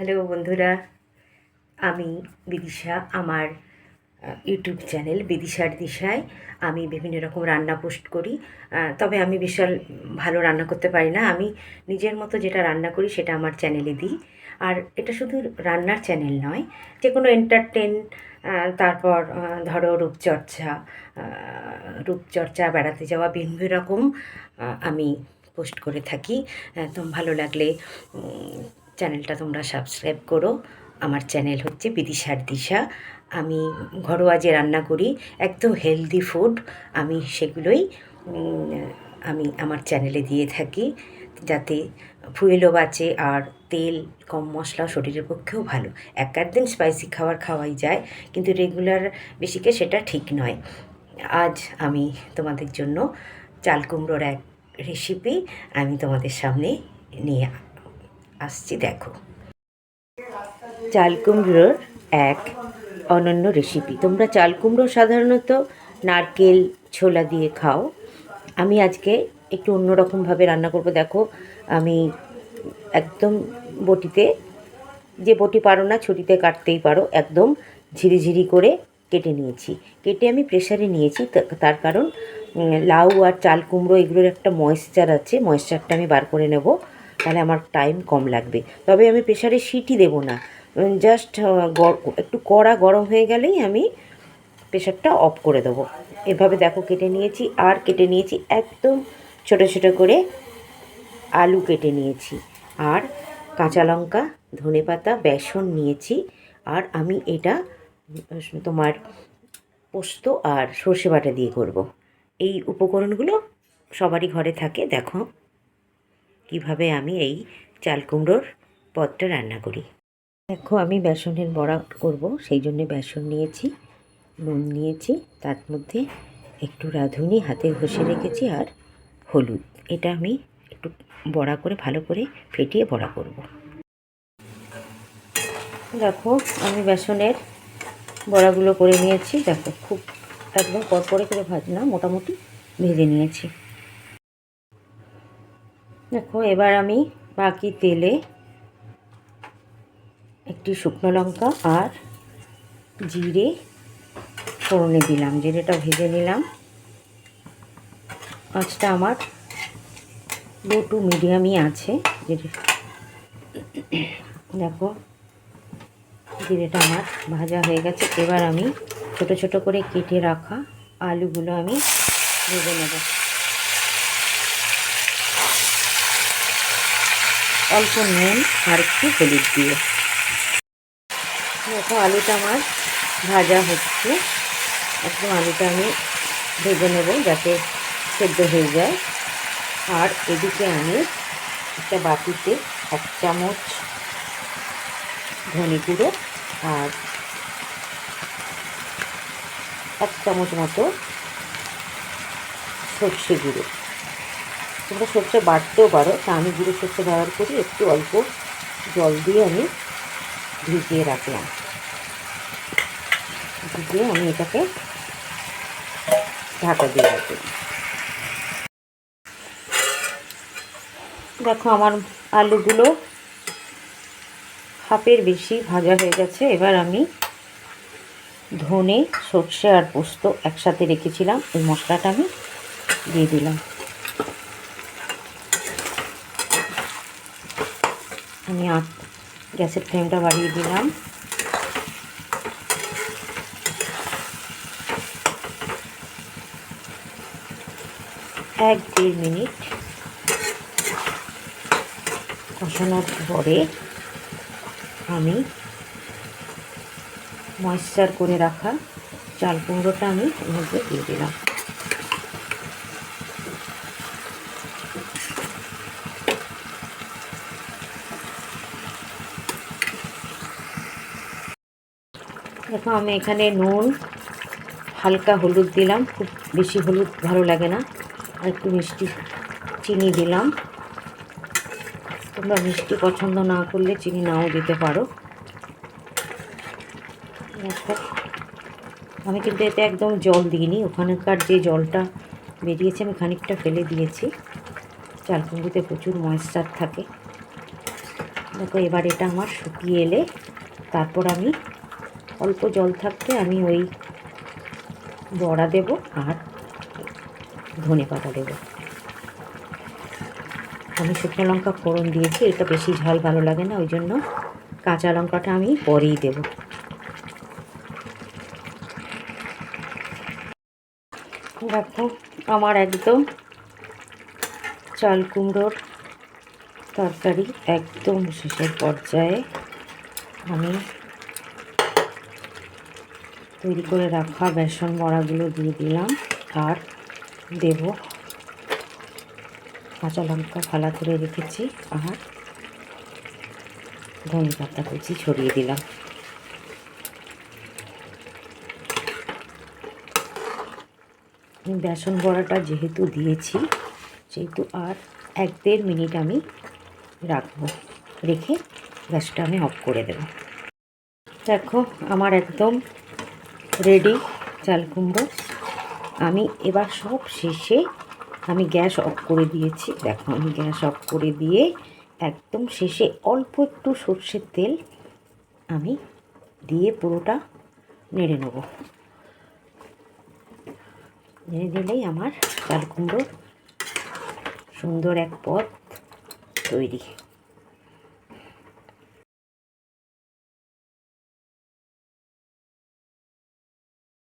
Hello বন্ধুরা, আমি বিদিশা, আমার ইউটিউব চ্যানেল বিদিশার দিশায়। আমি বিভিন্ন রকম রান্না পোস্ট করি তবে আমি বিশাল ভালো রান্না করতে পারি না। আমি নিজের মতো যেটা রান্না করি সেটা আমার চ্যানেলে দিই। আর এটা শুধু রান্নার চ্যানেল নয় যে কোনো এন্টারটেন তারপর ধরো রূপচর্চা রূপচর্চা, বেড়াতে যাওয়া, বিভিন্ন রকম আমি পোস্ট করে থাকি। তো ভালো লাগলে চ্যানেলটা তোমরা সাবস্ক্রাইব করো। আমার চ্যানেল হচ্ছে বিদিশার দিশা। আমি ঘরোয়া যে রান্না করি, একদম হেলদি ফুড আমি সেগুলোই আমি আমার চ্যানেলে দিয়ে থাকি। যাতে ফুয়েলও বাঁচে আর তেল, কম মশলা শরীরের পক্ষেও ভালো। এক দিন স্পাইসি খাবার খাওয়াই যায়, কিন্তু রেগুলার বেশিকে সেটা ঠিক নয়। আজ আমি তোমাদের জন্য চাল কুমড়োর এক রেসিপি আমি তোমাদের সামনে নিয়ে আসছি, দেখো। চাল কুমড়োর এক অনন্য রেসিপি তোমরা চাল কুমড়ো সাধারণত নারকেল, ছোলা দিয়ে খাও। আমি আজকে একটু অন্যরকমভাবে রান্না করব। দেখো, আমি একদম বটিতে, যে বটি পারো না, ছুরিতে কাটতেই পারো, একদম ঝিরিঝিরি করে কেটে নিয়েছি। কেটে আমি প্রেসারে নিয়েছি তার কারণ লাউ আর চাল কুমড়ো এগুলোর একটা ময়েশ্চার আছে। ময়েশ্চারটা আমি বার করে নেব। তাহলে আমার টাইম কম লাগবে। তবে আমি প্রেশারে সিটি দেব না। জাস্ট একটু কড়া গরম হয়ে গেলেই আমি প্রেশারটা অফ করে দেবো। এভাবে দেখো কেটে নিয়েছি, আর কেটে নিয়েছি, একদম ছোট ছোট করে আলু কেটে নিয়েছি। আর কাঁচা লঙ্কা, ধনে পাতা, বেসন নিয়েছি। আর আমি এটা তোমার পোস্ত আর সর্ষে বাটা দিয়ে করব। এই উপকরণগুলো সবারই ঘরে থাকে, দেখো। কীভাবে আমি এই চাল কুমড়োর পদটা রান্না করি। দেখো, আমি বেসনের বড়া করব, সেই জন্য বেসন নিয়েছি, নুন নিয়েছি, তার মধ্যে একটু রাঁধুনি, হাতে ঘষে রেখেছি, আর হলুদ। এটা আমি একটু বড়া করে, ভালো করে ফেটিয়ে বড়া করব। দেখো, আমি বেসনের বড়াগুলো করে নিয়েছি। দেখো, খুব একদম কড়কড়ে করে ভাজ না মোটামুটি ভেজে নিয়েছি। দেখো, এবার আমি বাকি তেলে একটি শুকনো লঙ্কা আর জিরে ফোড়নে দিলাম। জিরেটা ভেজে নিলাম। আঁচটা আমার লো টু মিডিয়ামই আছে। জিরে দেখো, জিরেটা আমার ভাজা হয়ে গেছে। এবার আমি ছোট ছোট করে কেটে রাখা আলুগুলো আমি ভেজে নেব। অল্প নুন আর একটু হলুদ দিয়ে। দেখো আলুটা আমার ভাজা হচ্ছে। একদম আলুটা আমি ভেজে নেব যাতে সেদ্ধ হয়ে যায়। আর এদিকে আমি একটা বাটিতে এক চামচ ধনে গুঁড়ো আর এক চামচ মতো সর্ষে গুঁড়ো। তোমরা সর্ষে বাটতেও পারো। তা আমি গুঁড়ো সর্ষে ব্যবহার করি, একটু অল্প জল দিয়ে আমি ভিজিয়ে রাখলাম। ভিজিয়ে আমি এটাকে ঢাকা দিয়ে রাখি। দেখো আমার আলুগুলো হাফের বেশি ভাজা হয়ে গেছে। এবার আমি ধনে, সর্ষে আর পোস্ত একসাথে রেখেছিলাম। ওই মশলাটা আমি দিয়ে দিলাম। আমি গ্যাসের ফ্লেমটা বাড়িয়ে দিলাম। এক দেড় মিনিট কষানোর পরে আমি ময়েশ্চার করে রাখা চাল কুমড়োটা আমি মধ্যে দিয়ে দিলাম। দেখো আমি এখানে নুন, হালকা হলুদ দিলাম। খুব বেশি হলুদ ভালো লাগে না। আর একটু মিষ্টি চিনি দিলাম। তোমরা মিষ্টি পছন্দ না করলে চিনি নাও দিতে পারো। দেখো আমি কিন্তু এতে একদম জল দিইনি। ওখানকার যে জলটা বেরিয়েছে, আমি খানিকটা ফেলে দিয়েছি। চাল কুমড়োতে প্রচুর ময়েশ্চার থাকে। দেখো, এবার এটা আমার শুকিয়ে এলে তারপর আমি অল্প জল থাকতে আমি ওই বড়া দেব আর ধনে পাতা দেবো। আমি শুকনো লঙ্কা ফোড়ন দিয়েছি, এটা বেশি ঝাল ভালো লাগে না, ওই জন্য কাঁচা লঙ্কাটা আমি পরেই দেব। দেখো, আমার একদম চাল কুমড়োর তরকারি একদম শেষের পর্যায়ে আমি তৈরি করে রাখা বেসন বড়াগুলো দিয়ে দিলাম। আর দেব কাঁচা লঙ্কা ফালা করে রেখেছি। আর ধনে পাতা কুচি ছড়িয়ে দিলাম। বেসন বড়াটা যেহেতু দিয়েছি, সেহেতু আর এক দেড় মিনিট আমি রাখব। রেখে গ্যাসটা আমি অফ করে দেব। দেখো, আমার একদম রেডি, চাল কুমড়ো। আমি এবার সব শেষে আমি গ্যাস অফ করে দিয়েছি। দেখো, আমি গ্যাস অফ করে দিয়ে একদম শেষে অল্প একটু সর্ষের তেল আমি দিয়ে পুরোটা নেড়ে নেব। নেড়ে দিলেই আমার চাল কুমড়ো সুন্দর এক পদ তৈরি।